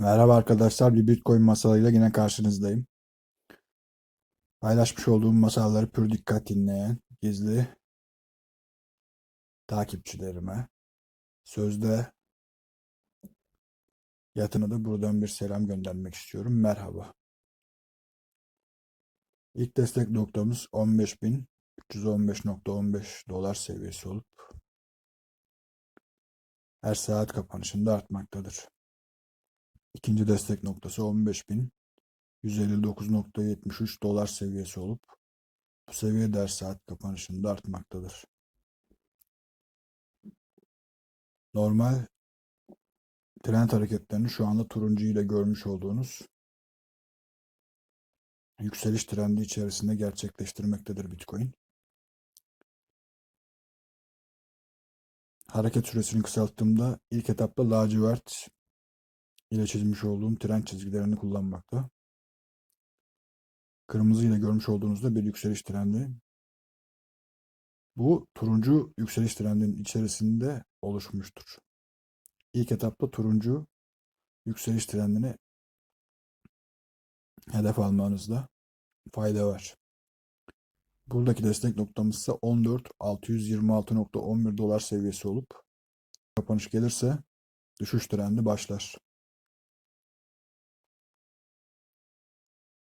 Merhaba arkadaşlar, bir Bitcoin masalıyla yine karşınızdayım. Paylaşmış olduğum masalları pür dikkat dinleyen gizli takipçilerime sözde yatını da buradan bir selam göndermek istiyorum. Merhaba. İlk destek noktamız 15.315.15 dolar seviyesi olup her saat kapanışında artmaktadır. İkinci destek noktası 15.159.73 dolar seviyesi olup bu seviye de her saat kapanışında artmaktadır. Normal trend hareketlerini şu anda turuncu ile görmüş olduğunuz yükseliş trendi içerisinde gerçekleştirmektedir Bitcoin. Hareket süresini kısalttığımda ilk etapta lacivert ile çizmiş olduğum trend çizgilerini kullanmakta. Kırmızı ile görmüş olduğunuzda bir yükseliş trendi. Bu turuncu yükseliş trendinin içerisinde oluşmuştur. İlk etapta turuncu yükseliş trendini hedef almanızda fayda var. Buradaki destek noktamız ise 14.626.11 dolar seviyesi olup kapanış gelirse düşüş trendi başlar.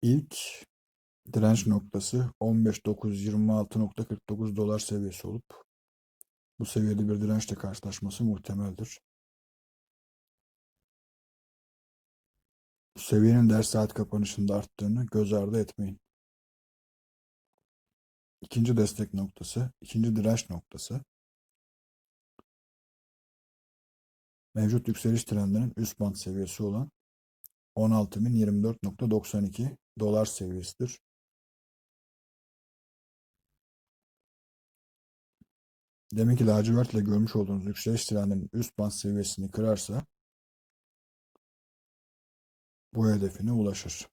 İlk direnç noktası 15.926.49 dolar seviyesi olup bu seviyede bir dirençle karşılaşması muhtemeldir. Bu seviyenin ders saat kapanışında arttığını göz ardı etmeyin. İkinci destek noktası, ikinci direnç noktası mevcut yükseliş trendinin üst band seviyesi olan 16.024.92 dolar seviyesidir. Demek ki lacivert ile görmüş olduğunuz yükseliş trendinin üst band seviyesini kırarsa bu hedefine ulaşır.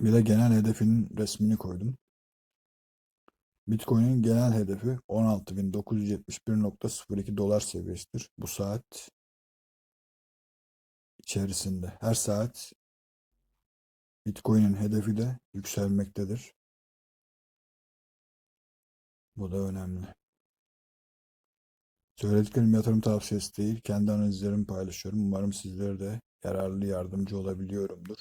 Bir de genel hedefinin resmini koydum. Bitcoin'in genel hedefi 16.971.02 dolar seviyesidir. Bu saat içerisinde. Her saat Bitcoin'in hedefi de yükselmektedir. Bu da önemli. Söylediklerim yatırım tavsiyesi değil. Kendi analizlerimi paylaşıyorum. Umarım sizlere de yararlı yardımcı olabiliyorumdur.